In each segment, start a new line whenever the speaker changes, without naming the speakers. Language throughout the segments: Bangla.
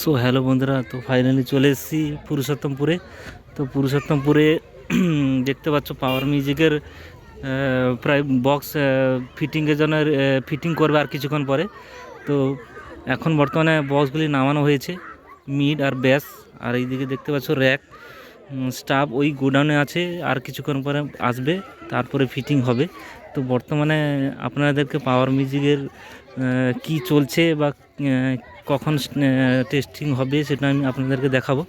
সো হ্যালো বন্ধুরা, তো ফাইনালি চলে এসেছি পুরুষোত্তমপুরে। তো পুরুষোত্তমপুরে দেখতে পাচ্ছ পাওয়ার মিউজিকের প্রায় বক্স ফিটিংয়ের জন্য ফিটিং করবে আর কিছুক্ষণ পরে। তো এখন বর্তমানে বক্সগুলি নামানো হয়েছে মিড আর ব্যাস আর এইদিকে দেখতে পাচ্ছ র্যাক স্টাফ ওই গোডাউনে আছে, আর কিছুক্ষণ পরে আসবে, তারপরে ফিটিং হবে। তো বর্তমানে আপনাদেরকে পাওয়ার মিউজিকের কি চলছে বা কখন টেস্টিং হবে সেটা আমি আপনাদেরকে দেখাবো।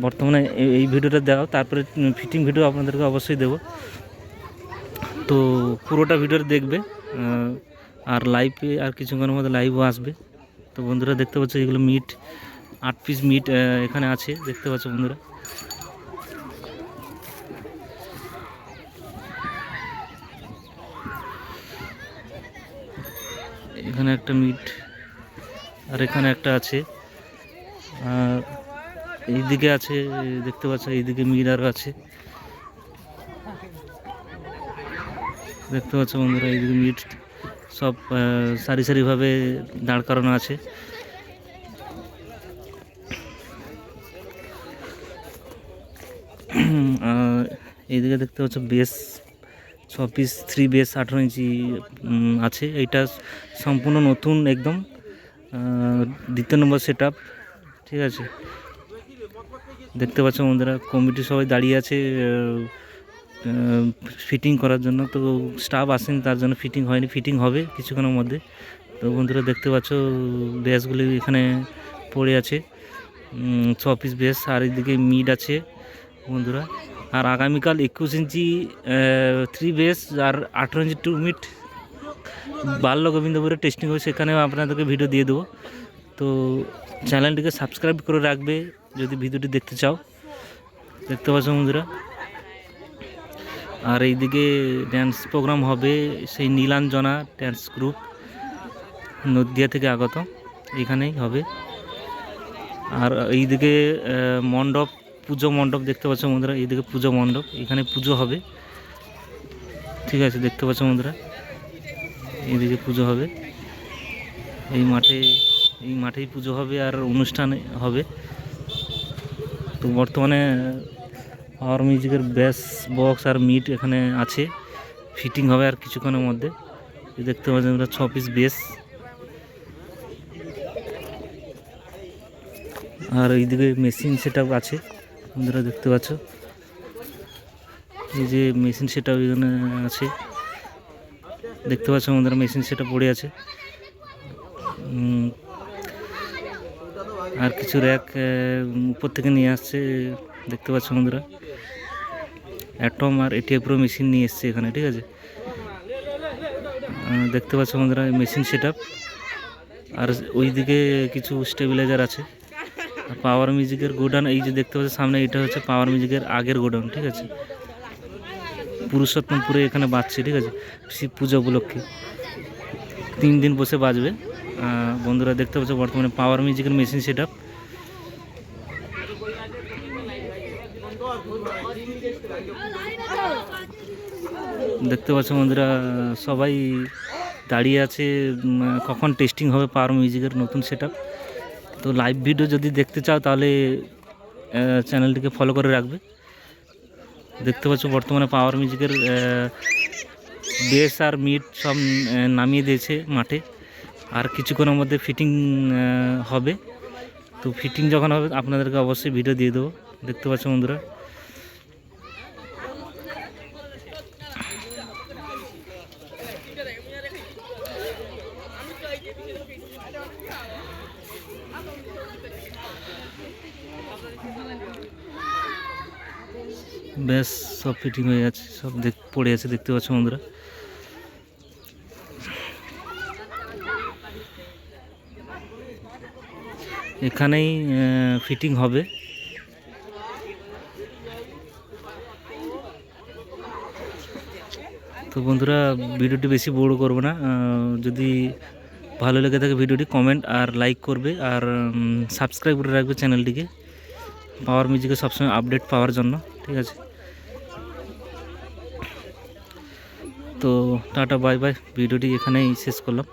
বর্তমানে এই- ভিডিওটা দেওয়া, তারপরে ফিটিং ভিডিও আপনাদেরকে অবশ্যই দেবো। তো পুরোটা ভিডিও দেখবে আর লাইভে আর কিছুক্ষণের মধ্যে লাইভও আসবে। তো বন্ধুরা দেখতে পাচ্ছ, এগুলো মিট আট পিস মিট এখানে আছে, দেখতে পাচ্ছ বন্ধুরা। এখানে একটা মিট আর এখানে একটা আছে। আর এইদিকে আছে, দেখতে পাচ্ছ, এইদিকে মিরার আছে। দেখতে পাচ্ছ বন্ধুরা, এইদিকে মিট সব সারি সারিভাবে দাঁড় করানো আছে। এইদিকে দেখতে পাচ্ছ, বেস, ছ পিস, থ্রি বেস আঠেরো ইঞ্চি আছে। এইটা সম্পূর্ণ নতুন একদম। দ্বিতীয় নম্বর সেট ঠিক আছে? দেখতে পাচ্ছ বন্ধুরা কমিটি সবাই দাঁড়িয়ে আছে ফিটিং করার জন্য। তো স্টাফ আসেনি, তার জন্য ফিটিং হয়নি ফিটিং হবে কিছুক্ষণের মধ্যে। তো বন্ধুরা, দেখতে পাচ্ছ বেসগুলি এখানে পড়ে আছে। ছ পিস বেস আর এদিকে মিড আছে বন্ধুরা। আর আগামীকাল একুশ ইঞ্চি থ্রি বেস আর আঠেরো ইঞ্চি টু মিট বাল্য গোবিন্দপুরে টেস্টিং হবে সেখানেও আপনাদেরকে ভিডিও দিয়ে দেবো। তো চ্যানেলটিকে সাবস্ক্রাইব করে রাখবে, যদি ভিডিওটি দেখতে চাও। দেখতে পাচ্ছ বন্ধুরা? আর এইদিকে ড্যান্স প্রোগ্রাম হবে, সেই নীলাঞ্জনা ড্যান্স গ্রুপ নদিয়া থেকে আগত, এখানেই হবে। আর এইদিকে মণ্ডপ, পুজো মণ্ডপ দেখতে পাচ্ছ বন্ধুরা? এইদিকে পুজো মণ্ডপ, এখানে পুজো হবে। ঠিক আছে, দেখতে পাচ্ছ বন্ধুরা? এইদিকে পুজো হবে। এই মাঠে, এই মাঠেই পুজো হবে আর অনুষ্ঠান হবে। তো বর্তমানে পাওয়ার মিউজিকের ব্যাস বক্স আর মিট এখানে আছে। ফিটিং হবে আর কিছুক্ষণের মধ্যে। দেখতে পাচ্ছেন আমরা ছ পিস বেস আর এইদিকে মেশিন সেট আছে। বন্ধুরা দেখতে পাচ্ছ। এই যে মেশিন সেট এখানে আছে। দেখতে পাচ্ছ আমাদের মেশিন সেটা পড়ে আছে। আর কিছু র্যাক উপর থেকে নিয়ে আসছে, দেখতে পাচ্ছ বন্ধুরা। অ্যাটম আর এটিএ প্রো মেশিন নিয়ে এসছে এখানে, ঠিক আছে? দেখতে পাচ্ছ বন্ধুরা মেশিন সেট আর ওইদিকে কিছু স্টেবিলাইজার আছে। পাওয়ার মিউজিকের গোডাউন, এই যে দেখতে পাচ্ছ সামনে এটা হচ্ছে পাওয়ার মিউজিকের আগের গোডাউন, ঠিক আছে? পুরুষোত্তমপুরে এখানে বাজছে ঠিক আছে? শিব পুজো উপলক্ষে। তিন দিন বসে বাজবে বন্ধুরা দেখতে পাচ্ছ, বর্তমানে পাওয়ার মিউজিকের মেশিন সেট আপ দেখতে পাচ্ছ বন্ধুরা, সবাই দাঁড়িয়ে আছে কখন টেস্টিং হবে পাওয়ার মিউজিকের নতুন সেট তো লাইভ ভিডিও যদি দেখতে চাও, তাহলে চ্যানেলটিকে ফলো করে রাখবে। দেখতে পাচ্ছ বর্তমানে পাওয়ার মিউজিকের বেস আর মিট সব নামিয়ে দিয়েছে মাঠে। আর কিছুক্ষণের মধ্যে ফিটিং হবে। তো ফিটিং যখন হবে, আপনাদেরকে অবশ্যই ভিডিও দিয়ে দেবো। দেখতে পাচ্ছ বন্ধুরা। ব্যাস সব ফিটিং হয়ে আছে সব দেখ, পড়ে আছে, দেখতে পাচ্ছ বন্ধুরা। এখানেই ফিটিং হবে। তো বন্ধুরা, ভিডিওটি বেশি বড় করব না যদি ভালো লেগে থাকে ভিডিওটি কমেন্ট আর লাইক করবে, আর সাবস্ক্রাইব করে রাখবে চ্যানেলটিকে পাওয়ার মিউজিকে সবসময় আপডেট পাওয়ার জন্য, ঠিক আছে? তো টাটা বাই বাই ভিডিওটি এখানেই শেষ করলাম।